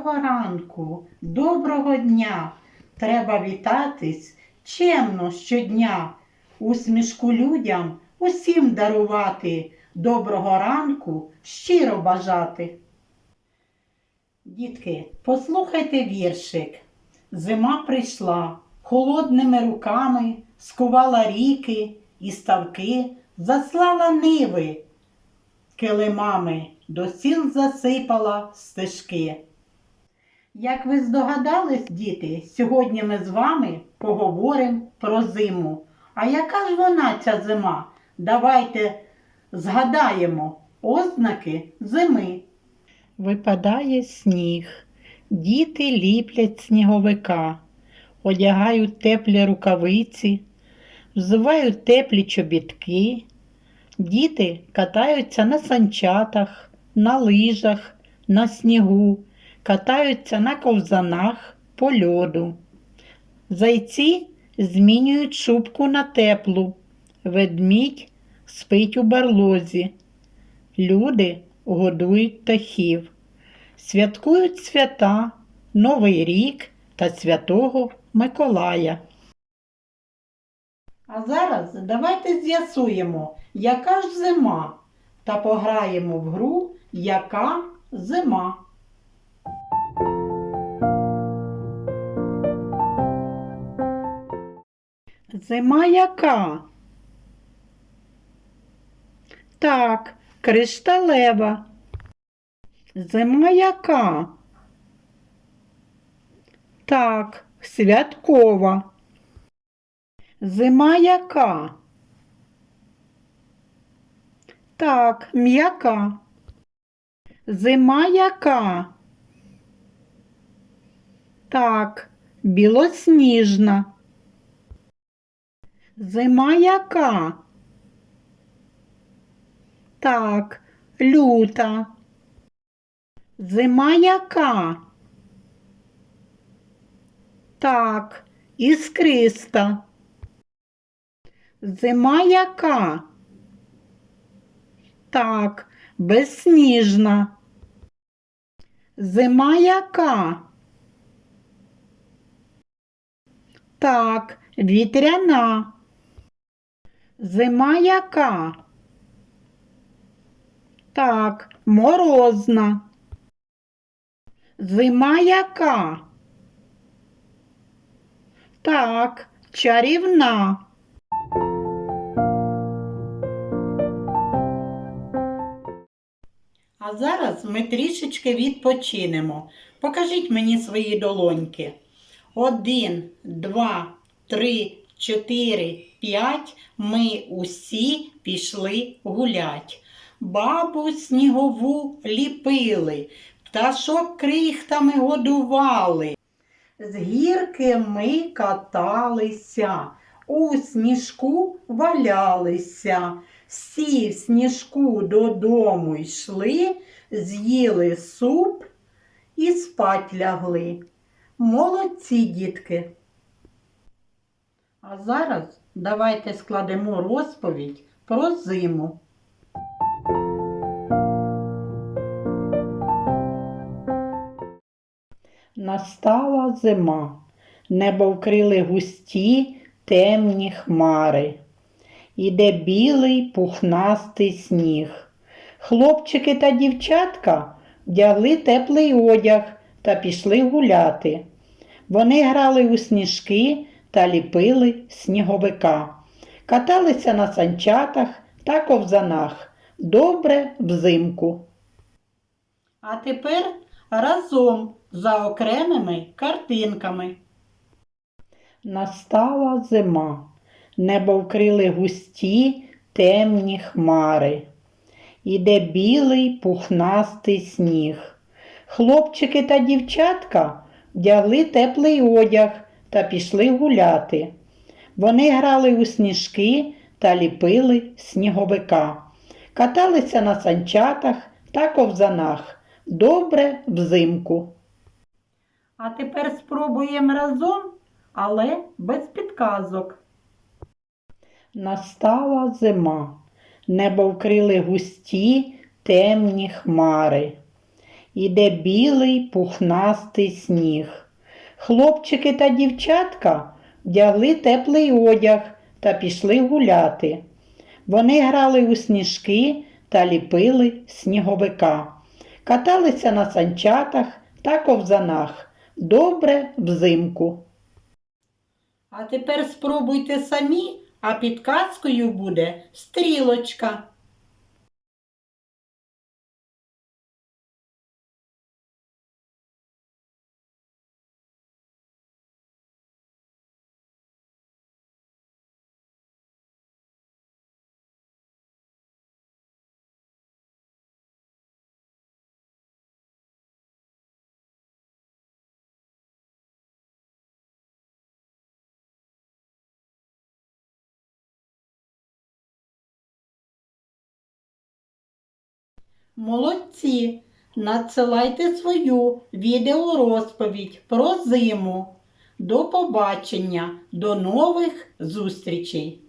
Доброго ранку, доброго дня. Треба вітатись чемно щодня. Усмішку людям усім дарувати. Доброго ранку щиро бажати. Дітки, послухайте віршик. Зима прийшла, холодними руками скувала ріки і ставки, заслала ниви килимами, до сіл засипала стежки. Як ви здогадались, діти, сьогодні ми з вами поговоримо про зиму. А яка ж вона ця зима? Давайте згадаємо ознаки зими. Випадає сніг, діти ліплять сніговика, одягають теплі рукавиці, взувають теплі чобітки. Діти катаються на санчатах, на лижах, на снігу, катаються на ковзанах по льоду. Зайці змінюють шубку на теплу, ведмідь спить у барлозі. Люди годують птахів, святкують свята, Новий рік та Святого Миколая. А зараз давайте з'ясуємо, яка ж зима, та пограємо в гру Яка зима. Зима яка? Так, кришталева. Зима яка? Так, святкова. Зима яка? Так, м'яка. Зима яка? Так, білосніжна. Зима яка? Так, люта. Зима яка? Так, іскриста. Зима яка? Так, безсніжна. Зима яка? Так, вітряна. Зима яка? Так, морозна. Зима яка? Так, чарівна. А зараз ми трішечки відпочинемо. Покажіть мені свої долоньки. Один, два, три, чотири, п'ять. Ми усі пішли гулять. Бабу снігову ліпили, пташок крихтами годували. З гірки ми каталися, у сніжку валялися. Всі в сніжку додому йшли, з'їли суп і спать лягли. Молодці, дітки. А зараз давайте складемо розповідь про зиму. Настала зима, небо вкрили густі темні хмари. Іде білий пухнастий сніг. Хлопчики та дівчатка вдягли теплий одяг та пішли гуляти. Вони грали у сніжки та ліпили сніговика, каталися на санчатах та ковзанах. Добре взимку. А тепер разом за окремими картинками. Настала зима. Небо вкрили густі темні хмари. Іде білий пухнастий сніг. Хлопчики та дівчатка вдягли теплий одяг та пішли гуляти. Вони грали у сніжки та ліпили сніговика, каталися на санчатах та ковзанах. Добре взимку. А тепер спробуємо разом, але без підказок. Настала зима, небо вкрили густі темні хмари. іде білий пухнастий сніг. Хлопчики та дівчатка вдягли теплий одяг та пішли гуляти. Вони грали у сніжки та ліпили сніговика, каталися на санчатах та ковзанах. Добре взимку. А тепер спробуйте самі, а підказкою буде стрілочка. Молодці! Надсилайте свою відеорозповідь про зиму. До побачення, до нових зустрічей!